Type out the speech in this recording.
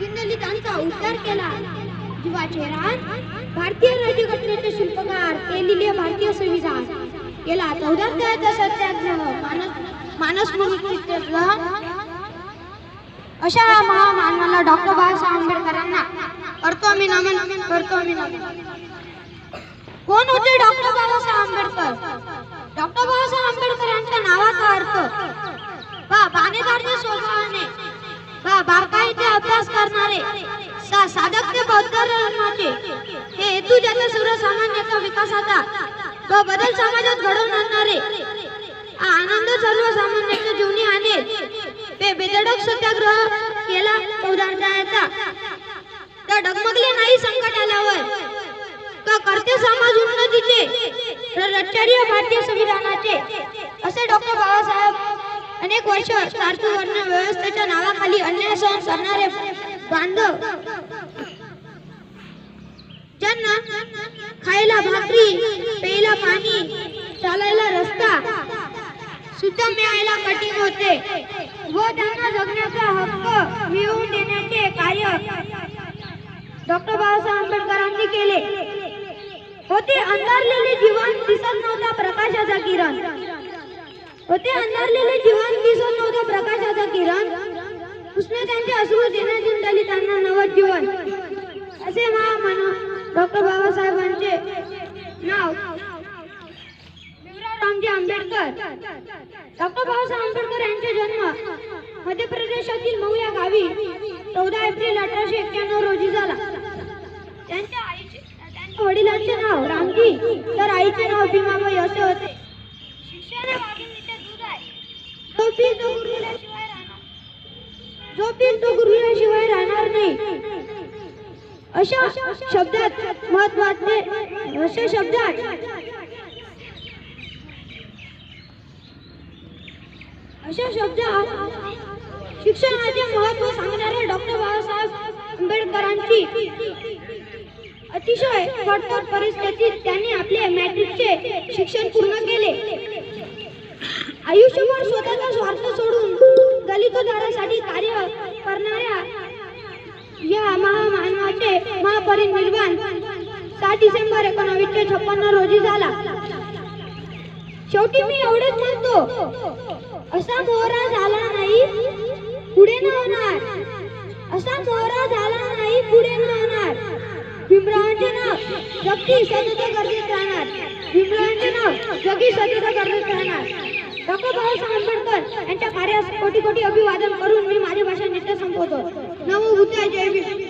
त्यांचा उद्धार केला. जीवाचे रान भारतीय राज्यघटनेचे शिल्पकार ते लिहिले भारतीय संविधान. केला चौदा त्याचा सत्याग्रह मानस मानस सत्याग्रह अशा महामानवाला डॉक्टर बाबासाहेब आंबेडकरांना करतो आम्ही नमन करतो आम्ही नमन. कोण होते डॉक्टर बाबासाहेब आंबेडकर? डॉक्टर बाबासाहेब आंबेडकर यांच्या नावाचा अर्थ बा बाणेदारच्या स्वभावाने बा बारकाईचे करणारे सा साधक ते बौद्ध धर्माचे. हे हेतू ज्याचा सर्वसामान्याचा विकासाचा व बदल समाजात घडवून आणणारे. आनंद सर्वसामान्याच्या जीवनी आणेल ते बेधडक सत्याग्रह केला उदाहरणाचा तर डगमगले नाही संकट आल्यावर. का करते समाज उन्नतीचे? तर भारतीय संविधानाचे. असे डॉक्टर बाबासाहेब अनेक वर्ष चातुर्वर्ण व्यवस्थेच्या नावाखाली अन्याय सहन करणारे बांधव ज्यांना खायला भाकरी प्यायला पाणी चालायला रस्ता सुद्धा मिळायला कठीण होते. व त्यांना जगण्याचा हक्क मिळवून देण्याचे कार्य डॉक्टर बाबासाहेब आंबेडकरांनी केले. होते अंधारलेले जीवन दिसत नव्हता प्रकाशाचा किरण. होते अंधारलेले जीवन दिसत नव्हता प्रकाशाचा किरण. उसने अश्रू देण्यातून दलितांना नवजीवन असे महामान डॉक्टर बाबासाहेबांचे नाव. रामजी आंबेडकर. डॉक्टर बाबासाहेब आंबेडकर यांचा जन्म मध्य प्रदेशातील मऊ या गावी चौदा एप्रिल अठराशे एक्क्याण्णव रोजी झाला. त्यांच्या आईचे त्यांच्या वडिलांचे नाव रामजी तर आईचे नाव भीमाबाई असे होते. शिक्षण वाघिणीचे दूध आहे. जो तो गुरुविल्याशिवाय राहणार नाही. अशा शब्दात महत्त्वाचे अशा शब्दात अशा शब्दात शिक्षणाचे महत्त्व सांगणाऱ्या डॉक्टर बाबासाहेब आंबेडकरांची अतिशय कठोर परिस्थितीत त्यांनी आपले मॅट्रिकचे शिक्षण पूर्ण केले. आयुष्यभर स्वतःचा स्वार्थ सोडून दलित उद्धारासाठी कार्य करणाऱ्या या महामानवाचे महापरिनिर्वाण सात डिसेंबर एकोणावीसशे छप्पन्न रोजी झाला. शेवटी मी एवढेच म्हणतो असा मोहरा झाला नाही पुढे न होणार. असा मोहरा झाला नाही पुढे न होणार. भीमरावांचे नाव जगती सतत गर्दीत राहणार. भीमरावांचे नाव जगी सतत गर्दीत राहणार. डॉक्टर बाबासाहेब आंबेडकर यांच्या कोटी कोटी अभिवादन करून मी माझी भाषा नित्य संपवतो. नमो बुद्धाय जय भीम